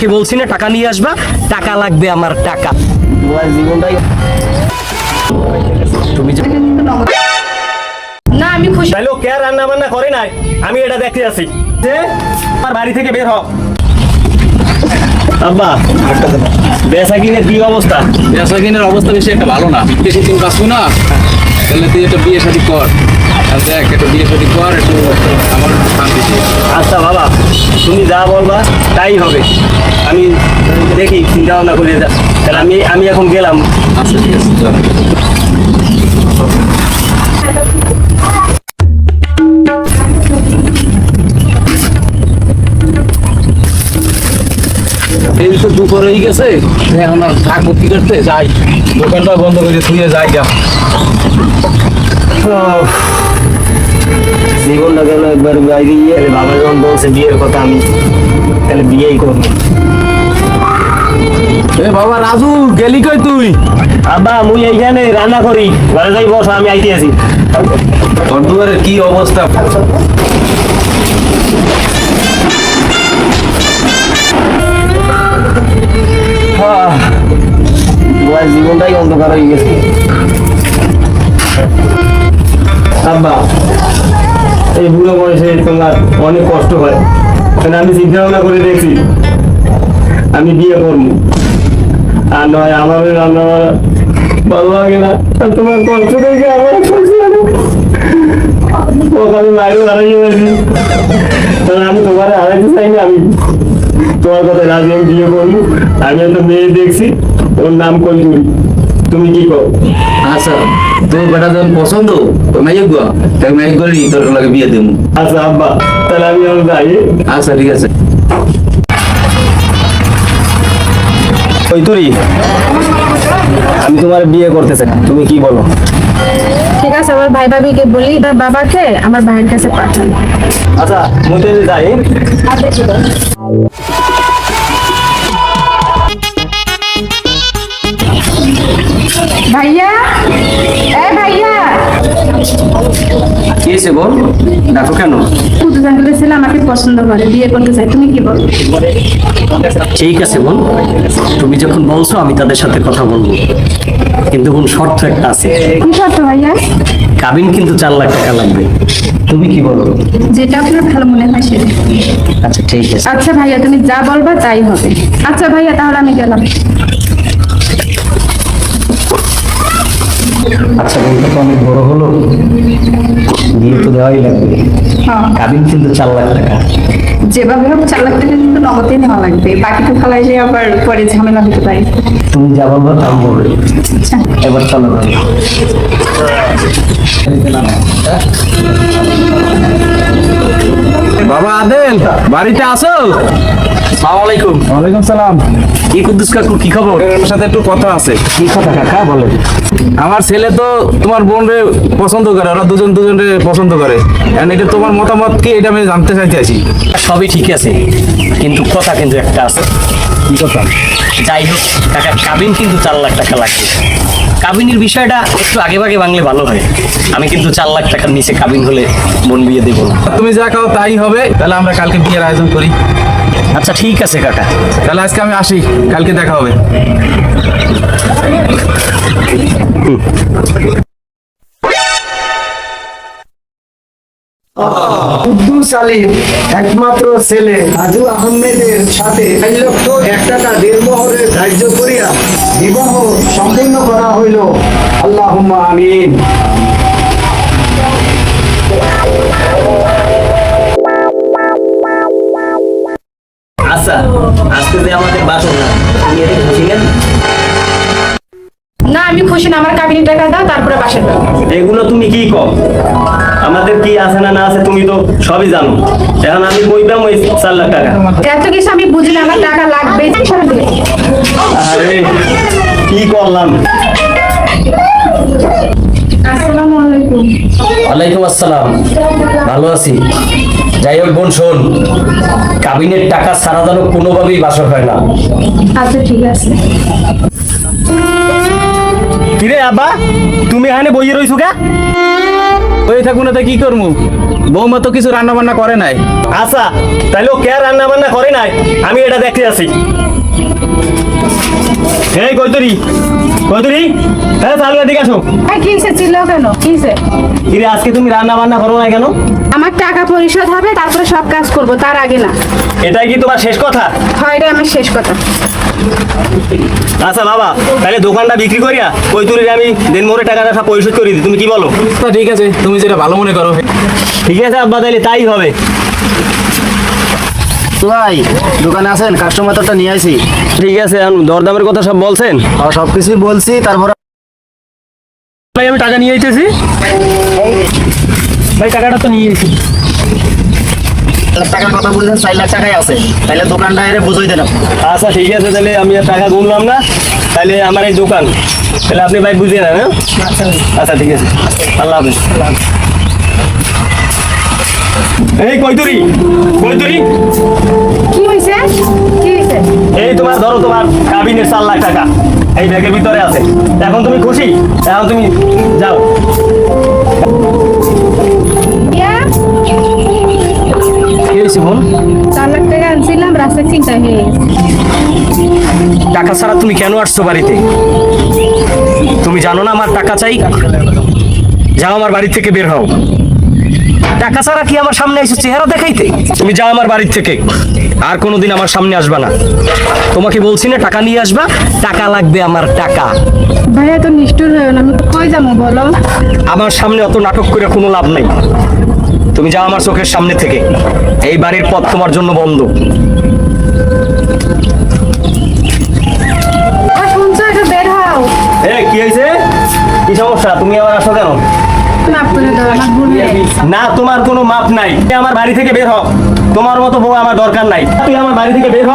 কে বলছি না টাকা নিয়ে আসবা? টাকা লাগবে আমার টাকা। তোমার জীবনটাই তুমি না আমি খুশি। ও কে রান্না বান্না করে নাই? আমি এটা দেখতে আছি যে আমার বাড়ি থেকে বের হ। আব্বা বেসা কিনে কি অবস্থা? বেসাকিনের অবস্থা বেশি একটা ভালো না। বেশি দিন বাঁচবো না? তাহলে তুই একটা বিয়ে শাদী কর। আর দেখ একটা বিয়ে শাদী কর একটু আমার তুমি যা বলবা, তাই হবে। আমি দেখি, চিন্তা ভাবনা করে যা তাহলে আমি আমি এখন গেলাম। আচ্ছা ঠিক আছে তো দুপুর হয়ে গেছে। এখন আর কি করতে? যাই। দোকানটা বন্ধ করে থুয়ে যাই গা। জীবনটা গেল একবার বাইরে গিয়ে বাবা যখন বলছে বিয়ের কথা আমি তাহলে বিয়েই করব। এ বাবা রাজু গেলি কই তুই? আব্বা মুই এইখানে রান্না করি। ঘরে যাই বস আমি আইতে আছি। বন্ধুবারের কি অবস্থা? জীবনটাই অন্ধকার হয়ে গেছে। আব্বা এই বুড়ো বয়সে তোমার অনেক কষ্ট হয়। কারণ আমি চিন্তা ভাবনা করে দেখছি, আমি বিয়ে করব। আর নয় আমার রান্না ভালো লাগে না। আর তোমার কষ্ট দেখে আমার ওকে আমি মায়েরও হারাই গেছি। কারণ আমি তোমার হারাইতে চাই না আমি। তোমার কথা রাজি আমি বিয়ে করব। আমি একটা মেয়ে দেখছি, ওর নাম কলজুরি তুমি কি কর আচ্ছা তোর বেটা যখন পছন্দ গো তাই মাইক করি তোর লাগে বিয়ে দেবো। আচ্ছা আব্বা তাহলে আমি আমার যাই আচ্ছা ঠিক আছে। ওই তুরি আমি তোমার বিয়ে করতে চাই। তুমি কি বলো? ঠিক আছে আমার ভাই ভাবিকে বলি তার বাবাকে আমার ভাইয়ের কাছে পাঠান। আচ্ছা তাহলে যাই ভাইয়া? এ ভাইয়া! কি হয়েছে বল? ডাকো কেন? কুতুজান বলেছিল আমাকে পছন্দ করে বিয়ে করতে চাই তুমি কি বলো? ঠিক আছে বোন। তুমি যখন বলছো আমি তাদের সাথে কথা বলব। কিন্তু কোন শর্ত একটা আছে। কি শর্ত ভাইয়া? কাবিন কিন্তু চার লাখ টাকা লাগবে। তুমি কি বলো? যেটা আপনার ভালো মনে হয় সেটা। আচ্ছা ঠিক আছে। আচ্ছা ভাইয়া তুমি যা বলবা তাই হবে। আচ্ছা ভাইয়া তাহলে আমি গেলাম। আচ্ছা তো অনেক বড় হলো। বিয়ে তো দেওয়াই লাগবে। হ্যাঁ। কাবিন কিন্তু চার লাখ টাকা। যেভাবে হোক চার লাখ টাকা কিন্তু নগদে নেওয়া লাগবে। বাকিটা ফালাইলে আবার পরে ঝামেলা হতে পারে। তুমি যা বলব তাই বলবে আচ্ছা। এবার চলো বাবা আদেল বাড়িতে আসো? আলাইকুম। ওয়ালাইকুম সালাম। কি কুদ্দুস কাকু কি খবর? আমার সাথে একটু কথা আছে। কি কথা কাকা আমার ছেলে তো তোমার বোন রে পছন্দ করে ওরা দুজন দুজনে পছন্দ করে। এটা তোমার মতামত কি এটা আমি জানতে চাইতে আছি। সবই ঠিক আছে কিন্তু কথা কিন্তু একটা আছে। কি কথা? যাই হোক কাকা কাবিন কিন্তু চার লাখ টাকা লাগবে। কাবিনের বিষয়টা একটু আগে ভাগে বাংলে ভালো হয়। আমি কিন্তু চার লাখ টাকার নিচে কাবিন হলে মন বিয়ে দেবো তুমি যা খাও তাই হবে তাহলে আমরা কালকে বিয়ের আয়োজন করি। আচ্ছা ঠিক আছে কাকা। তাহলে আজকে আমি আসি কালকে দেখা হবে। কুদ্দুস আলীর একমাত্র ছেলে রাজু আহমেদের সাথে এক লক্ষ এক টাকা দেড়মোহরের ধার্য করিয়া বিবাহ সম্পূর্ণ করা হইল। আল্লাহ আমিন। না আমি খুশি না আমার কাবিনী টাকা দাও তারপরে বাসা দাও এগুলো তুমি কি কও? আমাদের কি আছে না না আছে তুমি তো সবই জানো। এখন আমি কইবাম ওই চার লাখ টাকা? এত কিছু আমি বুঝি না আমার টাকা লাগবে আরে কি করলাম? আসসালামু ওয়ালাইকুম আসসালাম। ভালো আছি। যাই হোক বোন শোন। কাবিনের টাকা ছাড়া যেন কোনোভাবেই বাসর হয় না। আচ্ছা ঠিক আছে। কিরে আব্বা, তুমি এখানে বইয়ে রইছো কে? হয়ে থাকুন না তো কি করমু? বৌমা তো কিছু রান্না বান্না করে নাই। আচ্ছা তাহলে ও কে রান্না বান্না করে নাই? আমি এটা দেখতে আসি। এই কৈতরি কৈতরি? হ্যাঁ তাহলে এদিকে আসো। কিসে ছিল কেন? কিসে? কিরে আজকে তুমি রান্না বান্না করো না কেন? আমার টাকা পরিশোধ হবে তারপরে সব কাজ করব তার আগে না। এটাই কি তোমার শেষ কথা? হয় এটা আমার শেষ কথা। আচ্ছা বাবা তাহলে দোকানটা বিক্রি করিয়া কৈতরির আমি দিনমোহরের টাকাটা সব পরিশোধ করে দিই তুমি কি বলো? তা ঠিক আছে তুমি যেটা ভালো মনে করো। ঠিক আছে আব্বা তাহলে তাই হবে। ভাই দোকানে আছেন? কাস্টমার তো নিয়ে আসি ঠিক আছে দরদামের কথা সব বলছেন? আর সব কিছুই বলছি তারপরে ভাই আমি টাকা নিয়ে আইতেছি। ভাই টাকাটা তো নিয়ে এসেছি টাকার কথা বলছেন চার লাখ টাকাই আছে। তাহলে দোকানটা এর বুঝাই দেন আচ্ছা ঠিক আছে তাহলে আমি আর টাকা গুনলাম না। তাহলে আমার এই দোকান। তাহলে আপনি ভাই বুঝিয়ে নেন হ্যাঁ? আচ্ছা। ঠিক আছে। আল্লাহ হাফিজ। এই কাবিনের চার লাখ টাকা। এই ব্যাগের ভিতরে আছে। এখন তুমি খুশি? এখন তুমি যাও। টাকা ছাড়া তুমি কেন আসছো বাড়িতে? তুমি জানো না আমার টাকা চাই? যাও আমার বাড়ি থেকে বের হও। টাকা ছাড়া কি আমার সামনে এসে চেহারা দেখাইতে? তুমি যাও আমার বাড়ি থেকে। আর কোনোদিন আমার সামনে আসবা না। তোমাকে বলছি না টাকা নিয়ে আসবা? টাকা লাগবে আমার টাকা। ভাইয়া তো নিষ্ঠুর হয়ে আমি তো কই যাব বলো? আমার সামনে অত নাটক করে কোনো লাভ নাই। তুমি যাও আমার চোখের সামনে থেকে। এই বাড়ির পথ তোমার জন্য বন্ধ। কি হয়েছে? কি সমস্যা? তুমি আবার আসো কেন? না, তোমার কোনো মাপ নাই। আমার বাড়ি থেকে বের হ। তোমার মতো বউ আমার দরকার নাই। তুই আমার বাড়ি থেকে বের হ।